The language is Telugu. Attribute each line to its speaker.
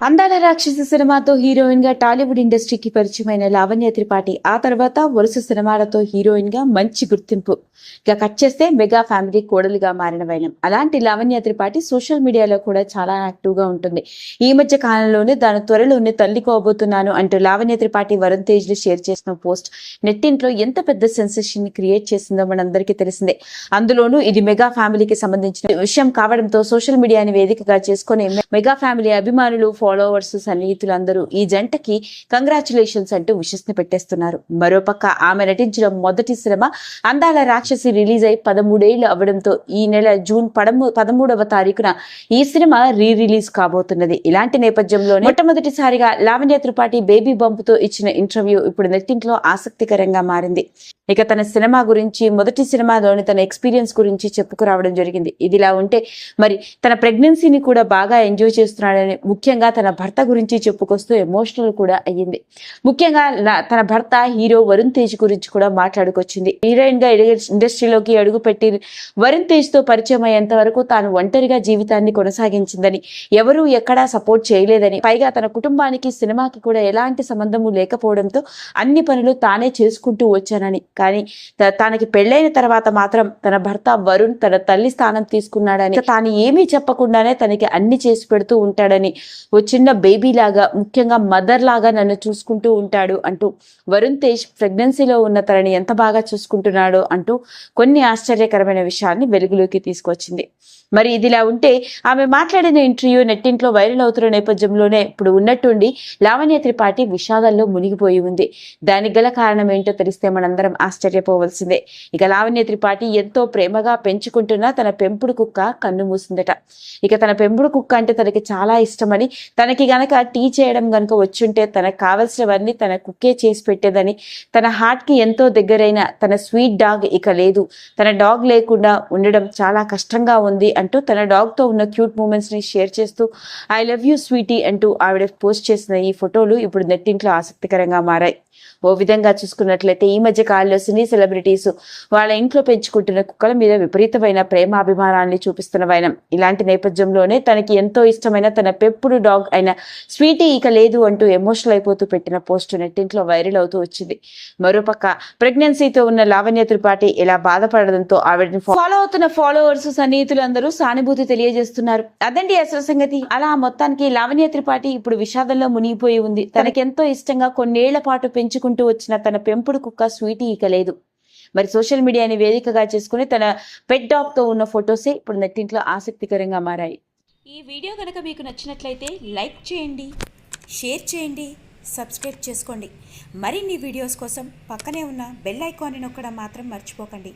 Speaker 1: అందాల రాక్షసి సినిమాతో హీరోయిన్గా టాలీవుడ్ ఇండస్ట్రీకి పరిచయమైన లావణ్య త్రిపాఠి ఆ తర్వాత వరుస సినిమాలతో హీరోయిన్గా మంచి గుర్తింపు. ఇక కట్ చేస్తే మెగా ఫ్యామిలీ కోడలుగా మారిన వైనం. అలాంటి లావణ్య త్రిపాఠి సోషల్ మీడియాలో కూడా చాలా యాక్టివ్గా ఉంటుంది. ఈ మధ్య కాలంలోనే దాని త్వరలోనే తల్లి కోబోతున్నాను అంటూ లావణ్య త్రిపాఠి వరుణ్ తేజ్లు షేర్ చేసిన పోస్ట్ నెట్టింట్లో ఎంత పెద్ద సెన్సేషన్ని క్రియేట్ చేసిందో మనందరికీ తెలిసిందే. అందులోనూ ఇది మెగా ఫ్యామిలీకి సంబంధించిన విషయం కావడంతో సోషల్ మీడియాని వేదికగా చేసుకుని మెగా ఫ్యామిలీ అభిమానులు ఫాలోవర్స్ సన్నిహితులు అందరూ ఈ జంటకి కంగ్రాచులేషన్స్ అంటూ విషస్ని పెట్టేస్తున్నారు. మరోపక్క ఆమె నటించిన మొదటి సినిమా అందాల రాక్ష రాక్షసి రిలీజ్ అయి పదమూడేళ్ళు అవడంతో ఈ నెల జూన్ పదమూ పదమూడవ తారీఖున ఈ సినిమా రీ రిలీజ్ కాబోతున్నది. ఇలాంటి నేపథ్యంలో మొట్టమొదటిసారిగా లావణ్య త్రిపాఠి బేబీ బంపుతో ఇచ్చిన ఇంటర్వ్యూ ఇప్పుడు నెట్టింట్లో ఆసక్తికరంగా మారింది. ఇక తన సినిమా గురించి మొదటి సినిమాలోని తన ఎక్స్పీరియన్స్ గురించి చెప్పుకురావడం జరిగింది. ఇదిలా ఉంటే మరి తన ప్రెగ్నెన్సీని కూడా బాగా ఎంజాయ్ చేస్తున్నాడని ముఖ్యంగా తన భర్త గురించి చెప్పుకొస్తూ ఎమోషనల్ కూడా అయ్యింది. ముఖ్యంగా తన భర్త హీరో వరుణ్ తేజ్ గురించి కూడా మాట్లాడుకొచ్చింది. హీరోయిన్గా ఇండస్ట్రీలోకి అడుగుపెట్టి వరుణ్ తేజ్తో పరిచయం అయ్యేంత వరకు తాను ఒంటరిగా జీవితాన్ని కొనసాగించిందని ఎవరూ ఎక్కడా సపోర్ట్ చేయలేదని పైగా తన కుటుంబానికి సినిమాకి కూడా ఎలాంటి సంబంధము లేకపోవడంతో అన్ని పనులు తానే చేసుకుంటూ వచ్చానని కానీ తనకి పెళ్ళైన తర్వాత మాత్రం తన భర్త వరుణ్ తన తల్లి స్థానం తీసుకున్నాడని తాను ఏమీ చెప్పకుండానే తనకి అన్ని చేసి పెడుతూ ఉంటాడని ఓ చిన్న బేబీ లాగా ముఖ్యంగా మదర్ లాగా నన్ను చూసుకుంటూ ఉంటాడు అంటూ వరుణ్ తేజ్ ప్రెగ్నెన్సీలో ఉన్న తనని ఎంత బాగా చూసుకుంటున్నాడో అంటూ కొన్ని ఆశ్చర్యకరమైన విషయాన్ని వెలుగులోకి తీసుకొచ్చింది. మరి ఇదిలా ఉంటే ఆమె మాట్లాడిన ఇంటర్వ్యూ నెట్టింట్లో వైరల్ అవుతున్న నేపథ్యంలోనే ఇప్పుడు ఉన్నట్టుండి లావణ్య త్రిపాఠి విషాదంలో మునిగిపోయి ఉంది. దానికి గల కారణం ఏంటో తెలిస్తే మనందరం ఆశ్చర్యపోవలసిందే. ఇక లావణ్య త్రిపాఠి ఎంతో ప్రేమగా పెంచుకుంటున్న తన పెంపుడు కుక్క కన్ను మూసిందట. ఇక తన పెంపుడు కుక్క అంటే తనకి చాలా ఇష్టమని తనకి గనక టీ చేయడం గనక వచ్చుంటే తనకు కావలసినవన్నీ తన కుక్కే చేసి పెట్టేదని తన హార్ట్కి ఎంతో దగ్గరైన తన స్వీట్ డాగ్ ఇక లేదు. తన డాగ్ లేకుండా ఉండడం చాలా కష్టంగా ఉంది అంటూ తన డాగ్తో ఉన్న క్యూట్ మూమెంట్స్ని షేర్ చేస్తూ ఐ లవ్ యూ స్వీటీ అంటూ ఆవిడ పోస్ట్ చేసిన ఈ ఫోటోలు ఇప్పుడు నెట్టింట్లో ఆసక్తికరంగా మారాయి. ఓ విధంగా చూసుకున్నట్లయితే ఈ మధ్య వాళ్ళు సినీ సెలబ్రిటీస్ వాళ్ళ ఇంట్లో పెంచుకుంటున్న కుక్కల మీద విపరీతమైన ప్రేమ అభిమానాన్ని చూపిస్తున్న వైనం. ఇలాంటి నేపథ్యంలోనే తనకి ఎంతో ఇష్టమైన తన పెంపుడు డాగ్ అయిన స్వీటీ ఇక లేదు అంటూ ఎమోషనల్ అయిపోతూ పెట్టిన పోస్ట్ నెట్టింట్లో వైరల్ అవుతూ వచ్చింది. మరోపక్క ప్రెగ్నెన్సీతో ఉన్న లావణ్య త్రిపాఠి ఇలా బాధపడడంతో ఆవిడని ఫాలో అవుతున్న ఫాలోవర్స్ సన్నిహితులందరూ సానుభూతి తెలియజేస్తున్నారు. అదండి అసలు సంగతి. అలా మొత్తానికి లావణ్య త్రిపాఠి ఇప్పుడు విషాదంలో మునిగిపోయి ఉంది. తనకెంతో ఇష్టంగా కొన్నేళ్ళ పాటు పెంచుకుంటూ వచ్చిన తన పెంపుడు కుక్క స్వీటీ ఇక లేదు. మరి సోషల్ మీడియాని వేదికగా చేసుకుని తన పెట్ డాగ్తో ఉన్న ఫొటోసే ఇప్పుడు నెట్టింట్లో ఆసక్తికరంగా మారాయి.
Speaker 2: ఈ వీడియో కనుక మీకు నచ్చినట్లయితే లైక్ చేయండి షేర్ చేయండి సబ్స్క్రైబ్ చేసుకోండి. మరిన్ని వీడియోస్ కోసం పక్కనే ఉన్న బెల్ ఐకాన్ని నొక్కడం మాత్రం మర్చిపోకండి.